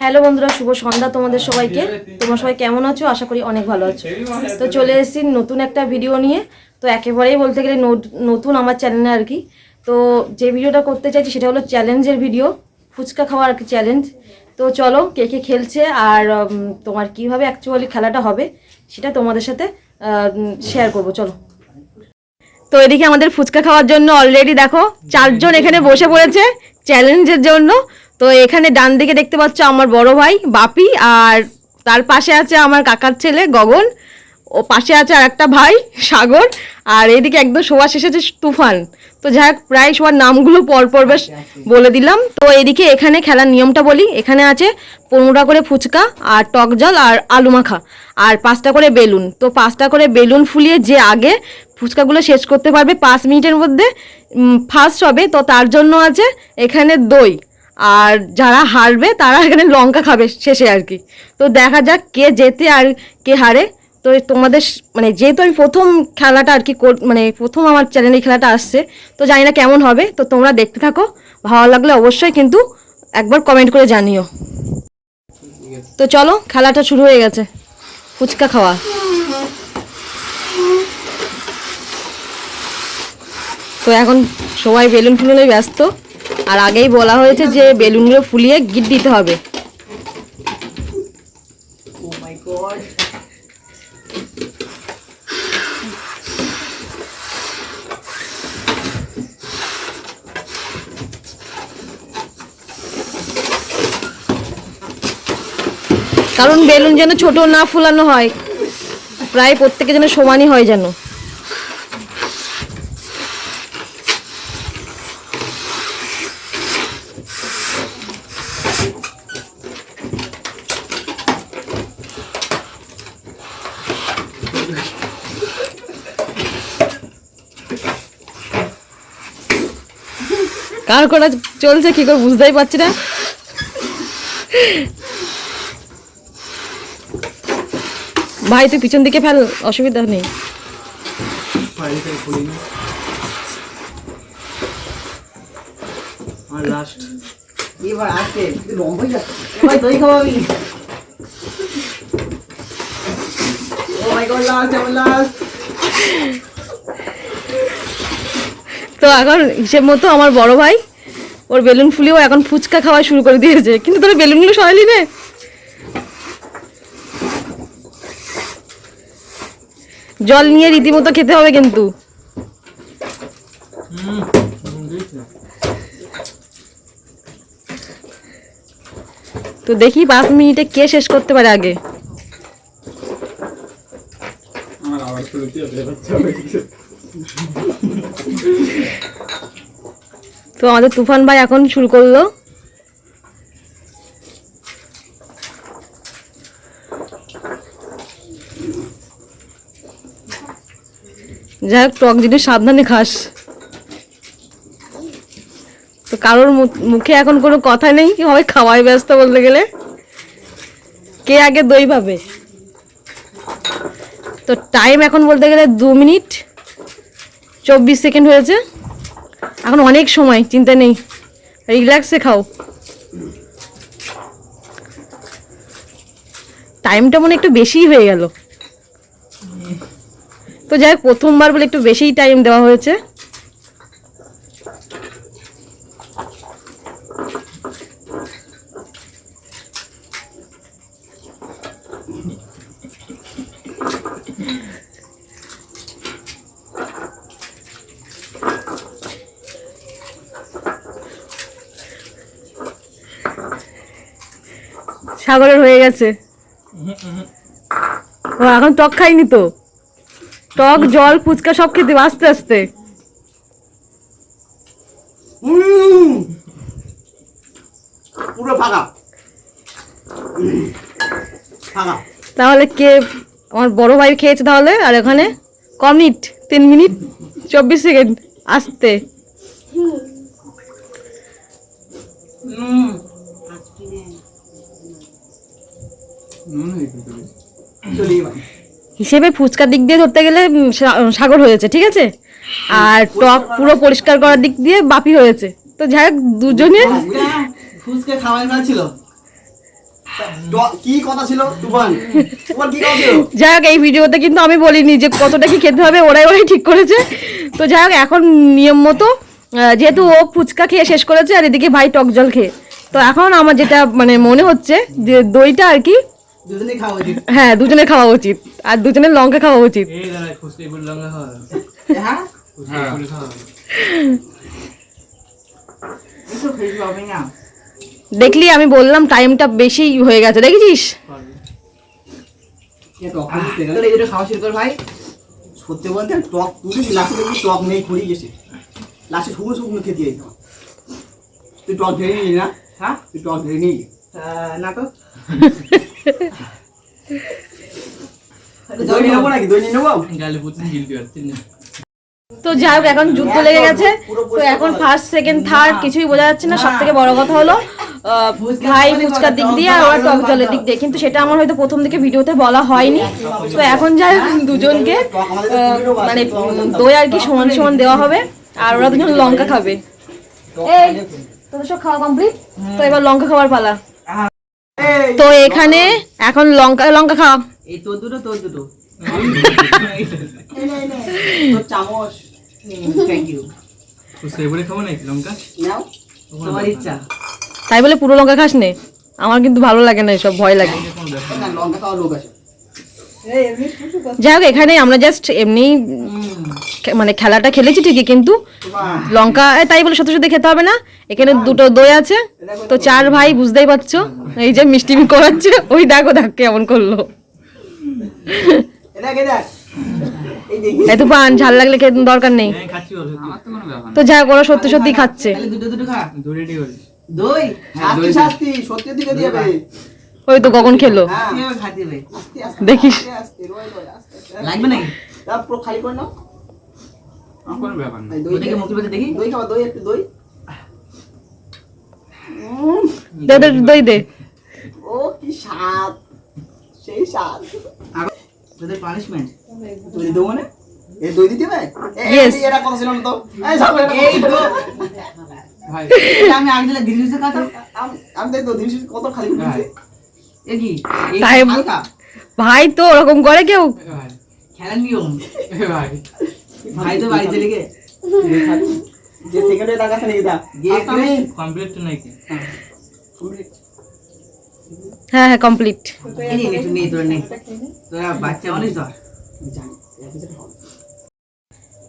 Hello বন্ধুরা, শুভ সন্ধ্যা তোমাদের সবাইকে। তোমরা সবাই কেমন আছো? আশা করি অনেক ভালো আছো। তো চলে এসেছি নতুন একটা ভিডিও নিয়ে। তো একেবারেই বলতে গেলে নত- নতুন আমার চ্যানেলে আর কি। তো যে ভিডিওটা করতে চাইছি সেটা হলো চ্যালেঞ্জের ভিডিও, ফুচকা খাওয়ার আর চ্যালেঞ্জ তো চলো, কে কে খেলছে আর তোমার কীভাবে অ্যাকচুয়ালি খেলাটা হবে সেটা তোমাদের সাথে শেয়ার করব। চলো। তো এদিকে আমাদের ফুচকা খাওয়ার জন্য অলরেডি দেখো, চারজন এখানে বসে পড়েছে চ্যালেঞ্জের জন্য। তো এখানে ডান দিকে দেখতে পাচ্ছ আমার বড় ভাই, বাপি, আর তার পাশে আছে আমার কাকার ছেলে, গগন। ও পাশে আছে আর একটা ভাই, সাগর, আর এদিকে একদম শোয়া শেষে আছে তুফান। তো যাই হোক, প্রায় সবার নামগুলো পরপর বেশ বলে দিলাম। তো এদিকে এখানে খেলার নিয়মটা বলি। এখানে আছে পনেরোটা করে ফুচকা, আর টক জল, আর আলু মাখা, আর পাঁচটা করে বেলুন। তো পাঁচটা করে বেলুন ফুলিয়ে যে আগে ফুচকাগুলো শেষ করতে পারবে পাঁচ মিনিটের মধ্যে ফার্স্ট হবে। তো তার জন্য আছে এখানে দই। আর যারা হারবে, তারা এখানে লঙ্কা খাবে শেষে আর কি। তো দেখা যাক কে জেতে আর কে হারে। তো তোমাদের মানে যেহেতু আমি প্রথম খেলাটা আর কি মানে প্রথম আমার চ্যানেলে খেলাটা আসছে, তো জানি না কেমন হবে, তো তোমরা দেখতে থাকো। ভালো লাগলে অবশ্যই কিন্তু একবার কমেন্ট করে জানিও। তো চলো, খেলাটা শুরু হয়ে গেছে। ফুচকা খাওয়া। তো এখন সবাই বেলুন ফুলনে ব্যস্ত। আর আগেই বলা হয়েছে যে বেলুনগুলো ফুলিয়ে গিট দিতে হবে। কারণ বেলুন যেন ছোট না ফুলানো হয় প্রায় প্রত্যেকে যেন সমানই হয় যেন। কার করা চলছে কি করে বুঝতেই পারছি না? ভাই তুই পিছন দিকে ফেল অসুবিধা নেই। এবার আসছে লম্ব হয়ে যাচ্ছে। এবার দই খাওয়াবি ও মাই গড লাস্ট এবার লাস্ট তো এখন হিসেব মতো আমার বড় ভাই ওর বেলুন ফুলিয়েও এখন ফুচকা খাওয়া শুরু করে দিয়েছে। কিন্তু তোর বেলুনগুলো সরালি নে। জল নিয়ে রীতিমতো খেতে হবে কিন্তু। তো দেখি পাঁচ মিনিটে কে শেষ করতে পারে আগে আমার আবার খুলে দিয়ে বেরোচ্ছে তো আমাদের তুফান ভাই এখন শুরু করল। যাই হোক, টক জিনিস সাবধানে খাস। তো কারোর মুখে এখন কোনো কথা নেই সবাই খাওয়াই ব্যস্ত বলতে গেলে। কে আগে দই পাবে তো টাইম এখন বলতে গেলে দু মিনিট, চব্বিশ সেকেন্ড হয়েছে। এখন অনেক সময়, চিন্তা নেই। রিল্যাক্সে খাও। টাইমটা মনে একটু বেশিই হয়ে গেল। তো যাই হোক, প্রথমবার বলে একটু বেশিই টাইম দেওয়া হয়েছে। সাগরের হয়ে গেছে। ও, এখন টক খাইনি তো? টক, জল, ফুচকা সব খেতে আস্তে আস্তে। তাহলে কে আমার বড় ভাই খেয়েছে তাহলে? আর এখানে? ক মিনিট তিন মিনিট, চব্বিশ সেকেন্ড, আসতে। নুন হয়ে গেছে চলে এবার হিসেবে ফুচকার দিক দিয়ে ধরতে গেলে সাগর হয়েছে ঠিক আছে? আর টক পুরো পরিষ্কার করার দিক দিয়ে বাপি হয়েছে। তো যাই হোক দুজনে ফুচকা খাওয়াই না ছিল। কি কথা যাই হোক এই ভিডিওতে কিন্তু আমি বলিনি যে কতটা কি খেতে হবে ওরাই ওরাই ঠিক করেছে। তো যাই হোক এখন নিয়ম মতো যেহেতু ও ফুচকা খেয়ে শেষ করেছে আর এদিকে ভাই টক জল খেয়ে। তো এখন আমার যেটা মানে মনে হচ্ছে যে দইটা আর কি হ্যাঁ দুজনে খাওয়া উচিত। আর দুজনের লঙ্কা খাওয়া উচিত। হ্যাঁ? না। দেখলি আমি বললাম টাইমটা বেশি হয়ে গেছে। দেখেছিস? সত্যি বলতে টক লাস্টে দেখবি টক নেই খুঁড়ি গেছে। লাস্টে শুকনো শুকনো খেতে তুই টক ধরে নিলি না? হ্যাঁ? তুই টক ধরে নিলি। না তো। তো যাই হোক এখন যুদ্ধ লেগে গেছে। তো এখন ফার্স্ট সেকেন্ড থার্ড কিছুই বোঝা যাচ্ছে না। সব থেকে বড় কথা হলো ভাই ফুচকার দিক দিয়ে আর টক জলের দিক দিয়ে। কিন্তু সেটা আমার হয়তো প্রথম দিকে ভিডিওতে বলা হয়নি। তো এখন যাই হোক দুজনকে মানে দই আর কি সমান সমান দেওয়া হবে। আর ওরা দুজন লঙ্কা খাবে। এই তোদের সব খাওয়া কমপ্লিট তো এবার লঙ্কা খাওয়ার পালা। তো এখানে এখন লঙ্কা লঙ্কা খাও। এই তো দুটো তো দুটো। চামচ। থ্যাংক ইউ তাই বলে পুরো লঙ্কা খাস নে আমার কিন্তু ভালো লাগে না এসব ভয় লাগে। লঙ্কা খাওয়া লোক আছে। যাই হোক এখানে আমরা জাস্ট এমনি মানে খেলাটা খেলেছি ঠিকই কিন্তু লঙ্কা তাই বলে সত্যি সত্যি খেতে হবে না। এখানে দুটো দই আছে তো চার ভাই বুঝতেই পারছ? এই যে মিষ্টি করাচ্ছে ওই দেখো দেখ কেমন করল। এত পান ঝাল লাগলে খেতে দরকার নেই। হ্যাঁ তো কোনো ব্যাপার তো যাই হোক ওরা সত্যি সত্যি খাচ্ছে। দই হ্যাঁ, সত্যি দিকে দিয়ে ওই তো কখন খেলো হ্যাঁ দেখিস। লাগবে নাকি? পুরো খালি করে নাও। কোনো ব্যাপার না। দই থেকে মুখে পেতে দেখি। দই দই একটু দই। দে দে দই দে। ও কি স্বাদ। সেই স্বাদ। তোদের পানিশমেন্ট দই দেবো না এই দই দিতে হবে? এই, এটা কথা ছিল না তো। এই যাব এই তো। ভাই আমি আগে দিলে কথা। আমি তো কত খালি ভাই তো ওরকম করে কেউ। খেলার নিয়ম ভাই ভাই তো বাড়িতে লেগে যে সেকেন্ডে টাকা আছে নাকি কমপ্লিট তো নাকি? হ্যাঁ। হ্যাঁ কমপ্লিট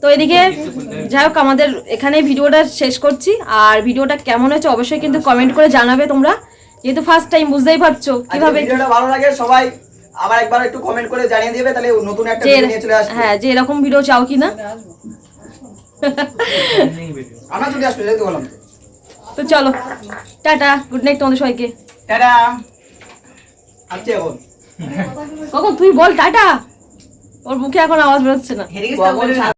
তো এদিকে যাই হোক আমাদের এখানে ভিডিওটা শেষ করছি। আর ভিডিওটা কেমন হয়েছে অবশ্যই কিন্তু কমেন্ট করে জানাবে তোমরা। যেহেতু ফার্স্ট টাইম বুঝতেই পারছ কীভাবে ভিডিওটা ভালো লাগে সবাই আবার একবার একটু কমেন্ট করে জানিয়ে দিবে তাহলে নতুন একটা ভিডিও নিয়ে চলে আসবে। হ্যাঁ যে এরকম ভিডিও চাও কিনা? আমরা চলে আসবে যেতে বললাম। তো চলো টাটা গুড নাইট তোমাদের সবাইকে। টাটা। আসছে এখন কখন তুই বল টাটা। ওর মুখে এখন আওয়াজ বেরোচ্ছে না।